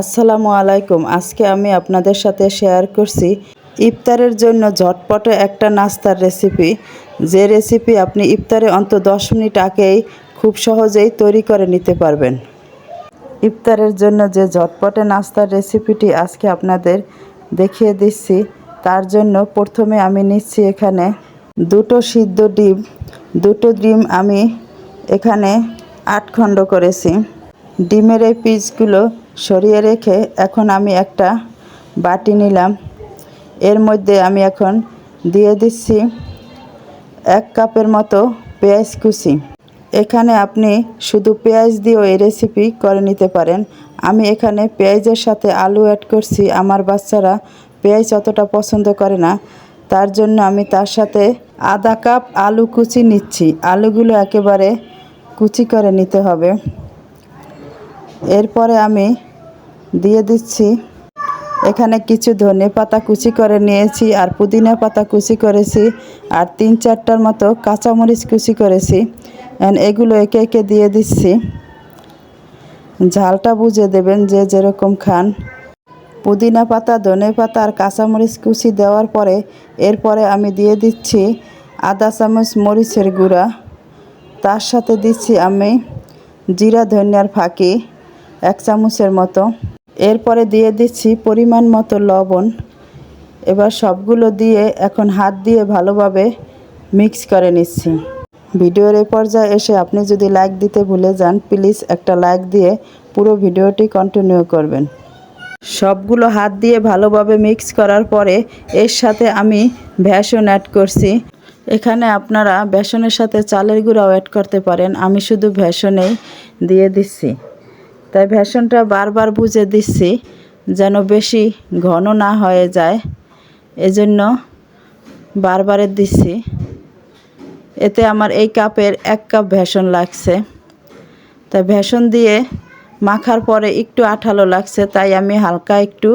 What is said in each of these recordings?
আসসালামু আলাইকুম। আজকে আমি আপনাদের সাথে শেয়ার করছি ইফতারের জন্য ঝটপটে একটা নাস্তার রেসিপি যে রেসিপি আপনি ইফতারে অন্ত দশ মিনিট আগেই খুব সহজেই তৈরি করে নিতে পারবেন। ইফতারের জন্য যে ঝটপটে নাস্তার রেসিপিটি আজকে আপনাদের দেখিয়ে দিচ্ছি, তার জন্য প্রথমে আমি নিচ্ছি এখানে দুটো সিদ্ধ ডিম। দুটো ডিম আমি এখানে আট খণ্ড করেছি। ডিমের এই পিসগুলো সরিয়ে রেখে এখন আমি একটা বাটি নিলাম। এর মধ্যে আমি এখন দিয়ে দিচ্ছি এক কাপের মতো পেঁয়াজ কুচি। এখানে আপনি শুধু পেঁয়াজ দিয়েও এই রেসিপি করে নিতে পারেন। আমি এখানে পেঁয়াজের সাথে আলু অ্যাড করছি। আমার বাচ্চারা পেঁয়াজ অতটা পছন্দ করে না। তার জন্য আমি তার সাথে আধা কাপ আলু কুচি নিচ্ছি। আলুগুলো একেবারে কুচি করে নিতে হবে। এরপরে আমি দিয়ে দিচ্ছি। এখানে কিছু ধনে পাতা কুচি করে নিয়েছি আর পুদিনা পাতা কুচি করেছি আর তিন চারটার মতো কাঁচামরিচ কুচি করেছি। এগুলো একে একে দিয়ে দিচ্ছি। ঝালটা বুঝে দেবেন যে যেরকম খান। পুদিনা পাতা, ধনে পাতা আর কাঁচামরিচ কুচি দেওয়ার পরে এরপরে আমি দিয়ে দিচ্ছি আদা, চামচ, মরিচের গুঁড়া। তার সাথে দিচ্ছি আমি জিরা, ধনিয়ার ফাঁকি। এক চামচের মতো। এরপরে দিয়ে দিচ্ছি পরিমাণ মতো লবণ। এবার সবগুলো দিয়ে এখন হাত দিয়ে ভালোভাবে মিক্স করে নিচ্ছি। ভিডিওর এ পর্যায়ে এসে আপনি যদি লাইক দিতে ভুলে যান, প্লিজ একটা লাইক দিয়ে পুরো ভিডিওটি কন্টিনিউ করবেন। সবগুলো হাত দিয়ে ভালোভাবে মিক্স করার পরে এর সাথে আমি ভ্যাসন অ্যাড করছি। এখানে আপনারা বেসনের সাথে চালের গুঁড়াও অ্যাড করতে পারেন। আমি শুধু ভ্যাসনেই দিয়ে দিচ্ছি। তাই ভ্যাসনটা বারবার বুঝে দিচ্ছি যেন বেশি ঘন না হয়ে যায়। এজন্য বারবারে দিচ্ছি। এতে আমার এই কাপের এক কাপ ভ্যাসন লাগছে। তাই ভ্যাসন দিয়ে মাখার পরে একটু আঠালো লাগছে, তাই আমি হালকা একটু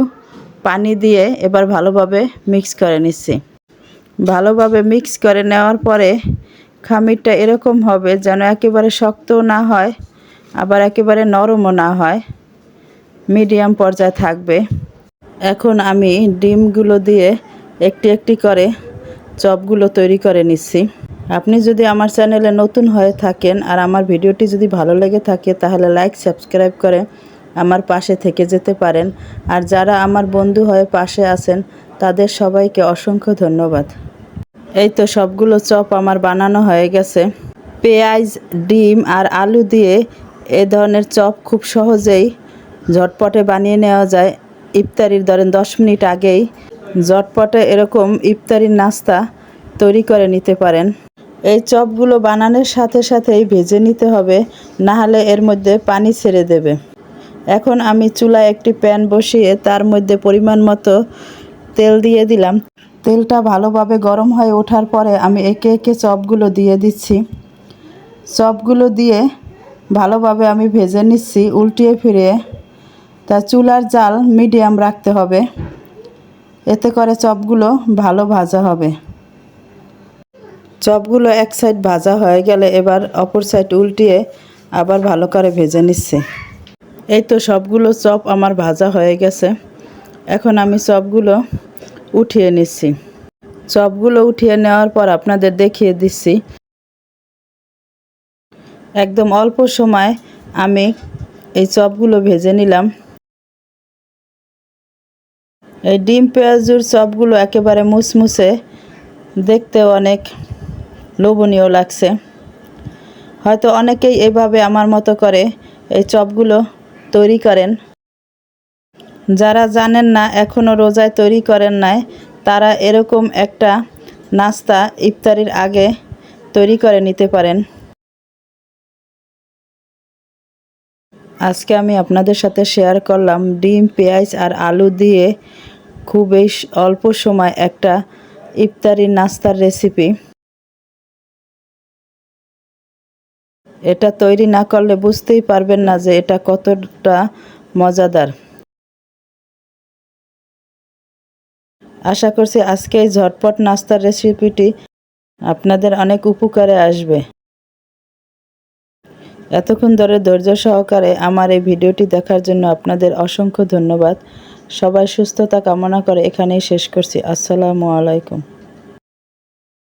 পানি দিয়ে এবার ভালোভাবে মিক্স করে নিচ্ছি। ভালোভাবে মিক্স করে নেওয়ার পরে খামিরটা এরকম হবে যেন একেবারে শক্তও না হয়। আবার একেবারে নরমও না হয় মিডিয়াম পর্যায়ে থাকবে। এখন আমি ডিমগুলো দিয়ে একটি একটি করে চপগুলো তৈরি করে নিচ্ছি। আপনি যদি আমার চ্যানেলে নতুন হয়ে থাকেন আর আমার ভিডিওটি যদি ভালো লেগে থাকে, তাহলে লাইক, সাবস্ক্রাইব করে আমার পাশে থেকে যেতে পারেন। আর যারা আমার বন্ধু হয়ে পাশে আছেন, তাদের সবাইকে অসংখ্য ধন্যবাদ। এই তো সবগুলো চপ আমার বানানো হয়ে গেছে। পেঁয়াজ, ডিম আর আলু দিয়ে এ ধরনের চপ খুব সহজেই ঝটপটে বানিয়ে নেওয়া যায়। ইফতারির ধরেন দশ মিনিট আগেই ঝটপটে এরকম ইফতারির নাস্তা তৈরি করে নিতে পারেন। এই চপগুলো বানানোর সাথে সাথেই ভেজে নিতে হবে না হলে এর মধ্যে পানি ছেড়ে দেবে। এখন আমি চুলায় একটি প্যান বসিয়ে তার মধ্যে পরিমাণ মতো তেল দিয়ে দিলাম। তেলটা ভালোভাবে গরম হয়ে ওঠার পরে আমি একে একে চপগুলো দিয়ে দিচ্ছি। চপগুলো দিয়ে ভালোভাবে আমি ভেজে নিচ্ছি, উল্টিয়ে ফিরিয়ে তা চুলার জাল মিডিয়াম রাখতে হবে। এতে করে চপগুলো ভালো ভাজা হবে। চপগুলো এক সাইড ভাজা হয়ে গেলে এবার অপর সাইড উল্টিয়ে আবার ভালো করে ভেজে নিচ্ছে। এই তো সবগুলো চপ আমার ভাজা হয়ে গেছে। এখন আমি চপগুলো উঠিয়ে নিচ্ছি। চপগুলো উঠিয়ে নেওয়ার পর আপনাদের দেখিয়ে দিচ্ছি। একদম অল্প সময় আমি এই চপগুলো ভেজে নিলাম। এই ডিম পেঁয়াজুর চপগুলো একেবারে মুসমুসে দেখতে অনেক লোভনীয় লাগছে। হয়তো অনেকেই এভাবে আমার মতো করে এই চপগুলো তৈরি করেন। যারা জানেন না এখনও রোজায় তৈরি করেন নাই, তারা এরকম একটা নাস্তা ইফতারির আগে তৈরি করে নিতে পারেন। আজকে আমি আপনাদের সাথে শেয়ার করলাম ডিম, পেঁয়াজ আর আলু দিয়ে খুবই অল্প সময় একটা ইফতারি নাস্তার রেসিপি এটা তৈরি না করলে বুঝতেই পারবেন না যে এটা কতটা মজাদার। আশা করছি আজকে এই ঝটপট নাস্তার রেসিপিটি আপনাদের অনেক উপকারে আসবে। এতক্ষণ ধরে ধৈর্য সহকারে আমার এই ভিডিওটি দেখার জন্য আপনাদের অসংখ্য ধন্যবাদ। সবাই সুস্থতা কামনা করে এখানেই শেষ করছি। আসসালামু আলাইকুম।